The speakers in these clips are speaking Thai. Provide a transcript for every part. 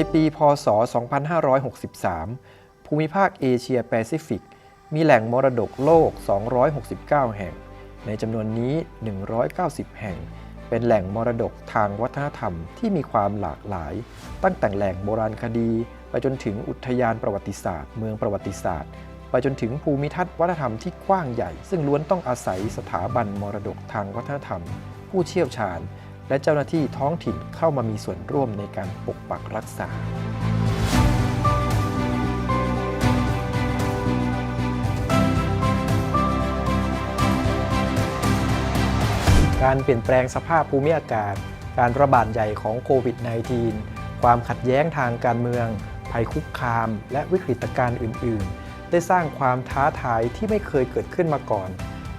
ในปีพศ 2563 ภูมิภาคเอเชียแปซิฟิก มีแหล่งมรดกโลก 269 แห่ง ในจำนวนนี้ 190 แห่ง เป็นแหล่งมรดกทางวัฒนธรรมที่มีความหลากหลาย ตั้งแต่แหล่งโบราณคดี ไปจนถึงอุทยานประวัติศาสตร์ เมืองประวัติศาสตร์ ไปจนถึงภูมิทัศน์วัฒนธรรมที่กว้างใหญ่ ซึ่งล้วนต้องอาศัยสถาบันมรดกทางวัฒนธรรม ผู้เชี่ยวชาญ และเจ้าหน้าที่ท้องถิ่นเข้ามามีส่วนร่วมในการปกปักรักษา การเปลี่ยนแปลงสภาพภูมิอากาศ การระบาดใหญ่ของโควิด -19 ความขัดแย้งทางการเมือง ภัยคุกคาม และวิกฤตการณ์อื่น ๆ ได้สร้างความท้าทายที่ไม่เคยเกิดขึ้นมาก่อน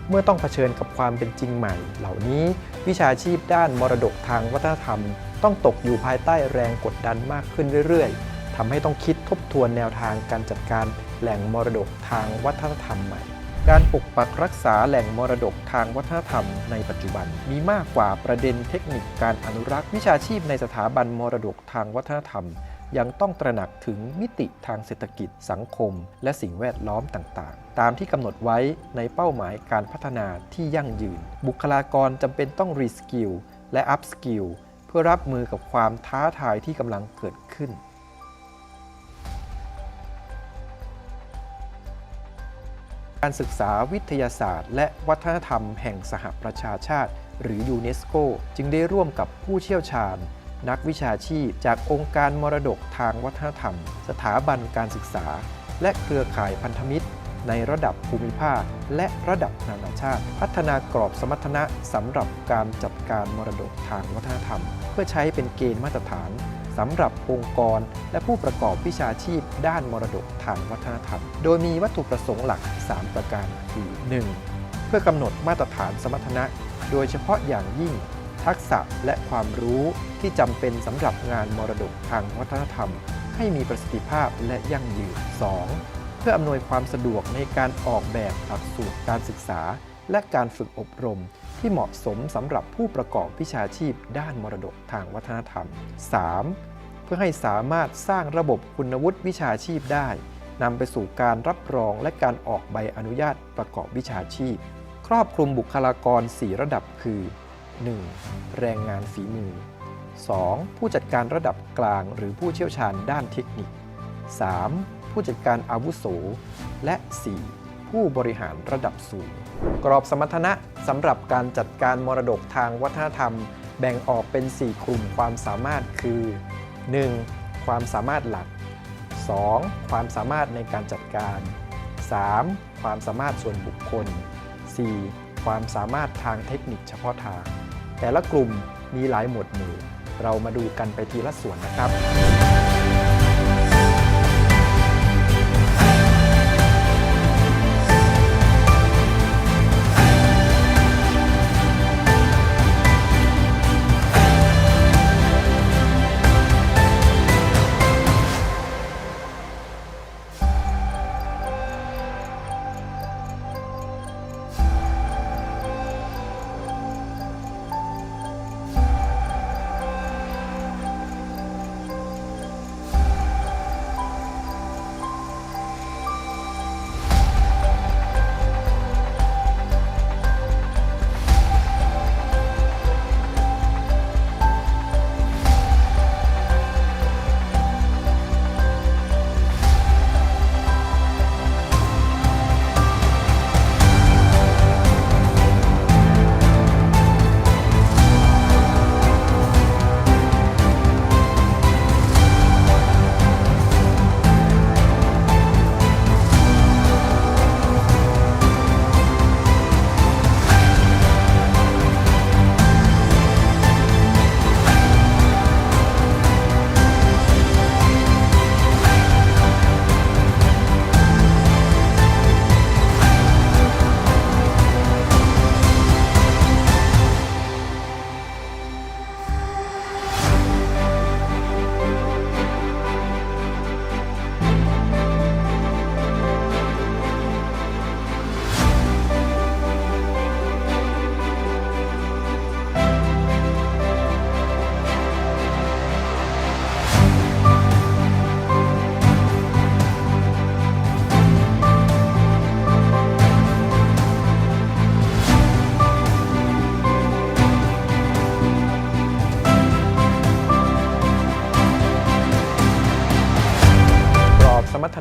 เมื่อต้องเผชิญกับความเป็นจริงใหม่ เหล่านี้ วิชาชีพด้านมรดกทางวัฒนธรรม ต้องตกอยู่ภายใต้แรงกดดันมากขึ้นเรื่อยๆทำให้ต้องคิดทบทวนแนวทางการจัดการแหล่งมรดกทางวัฒนธรรมใหม่การปกปักรักษาแหล่งมรดกทางวัฒนธรรมในปัจจุบัน มีมากกว่าประเด็นเทคนิคการอนุรักษ์วิชาชีพในสถาบันมรดกทางวัฒนธรรม ยังต้องตระหนักถึงมิติทางเศรษฐกิจสังคม และสิ่งแวดล้อมต่างๆ ตามที่กำหนดไว้ในเป้าหมายการพัฒนาที่ยั่งยืน บุคลากรจำเป็นต้องรีสกิลและอัพสกิลเพื่อรับมือกับความท้าทายที่กำลังเกิดขึ้นการศึกษาวิทยาศาสตร์ และวัฒนธรรมแห่งสหประชาชาติ หรือยูเนสโกจึงได้ร่วมกับผู้เชี่ยวชาญ นักวิชาชีพ จากองค์การมรดกทางวัฒนธรรม สถาบันการศึกษา และเครือข่ายพันธมิตร ในระดับภูมิภาค และระดับนานาชาติ พัฒนากรอบสมรรถนะสำหรับการจัดการมรดกทางวัฒนธรรม เพื่อใช้เป็นเกณฑ์มาตรฐานสำหรับองค์กร และผู้ประกอบวิชาชีพ ด้านมรดกทางวัฒนธรรม โดยมีวัตถุประสงค์หลัก 3 ประการคือ 1. เพื่อกำหนดมาตรฐานสมรรถนะ โดยเฉพาะอย่างยิ่ง ทักษะและความรู้ที่จำเป็นสำหรับงานมรดกทางวัฒนธรรม ให้มีประสิทธิภาพและยั่งยืน 2. เพื่ออำนวยความสะดวกในการออกแบบหลักสูตรการศึกษา และการฝึกอบรม ที่เหมาะสมสำหรับผู้ประกอบวิชาชีพ ด้านมรดกทางวัฒนธรรม 3. เพื่อให้สามารถสร้างระบบคุณวุฒิวิชาชีพได้นำไปสู่การรับรองและการออกใบอนุญาตประกอบวิชาชีพ ครอบคลุมบุคลากร 4 ระดับคือ 1. แรงงานฝีมือ 2. ผู้จัดการระดับกลางหรือผู้เชี่ยวชาญด้านเทคนิค 3. ผู้จัดการอาวุโส และ 4. ผู้บริหารระดับสูง กรอบสมรรถนะสำหรับการจัดการมรดกทางวัฒนธรรม แบ่งออกเป็น 4 กลุ่มความสามารถคือ 1. ความสามารถหลัก 2. ความสามารถในการจัดการ 3. ความสามารถส่วนบุคคล 4. ความสามารถทางเทคนิคเฉพาะทาง แต่ละกลุ่มมีหลายหมวดหมู่ เรามาดูกันไปทีละส่วนนะครับ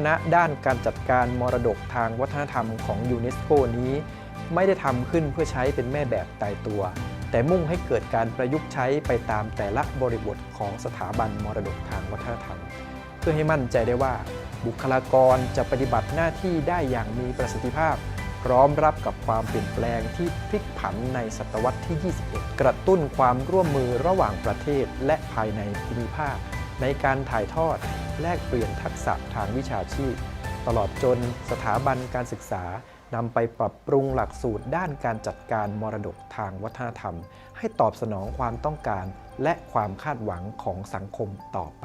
ณะด้านการจัดการมรดกทางวัฒนธรรมของยูเนสโกนี้ ไม่ได้ทำขึ้นเพื่อใช้เป็นแม่แบบตายตัว แต่มุ่งให้เกิดการประยุกต์ใช้ไปตามแต่ละบริบทของสถาบันมรดกทางวัฒนธรรม เพื่อให้มั่นใจได้ว่า บุคลากรจะปฏิบัติหน้าที่ได้อย่างมีประสิทธิภาพ พร้อมรับกับความเปลี่ยนแปลงที่พลิกผันในศตวรรษที่ 21 กระตุ้นความร่วมมือระหว่างประเทศและภายในภูมิภาค ในการถ่ายทอดแลกเปลี่ยนทักษะทางวิชาชีพ ตลอดจนสถาบันการศึกษานำไปปรับปรุงหลักสูตรด้านการจัดการมรดกทางวัฒนธรรม ให้ตอบสนองความต้องการและความคาดหวังของสังคมต่อไป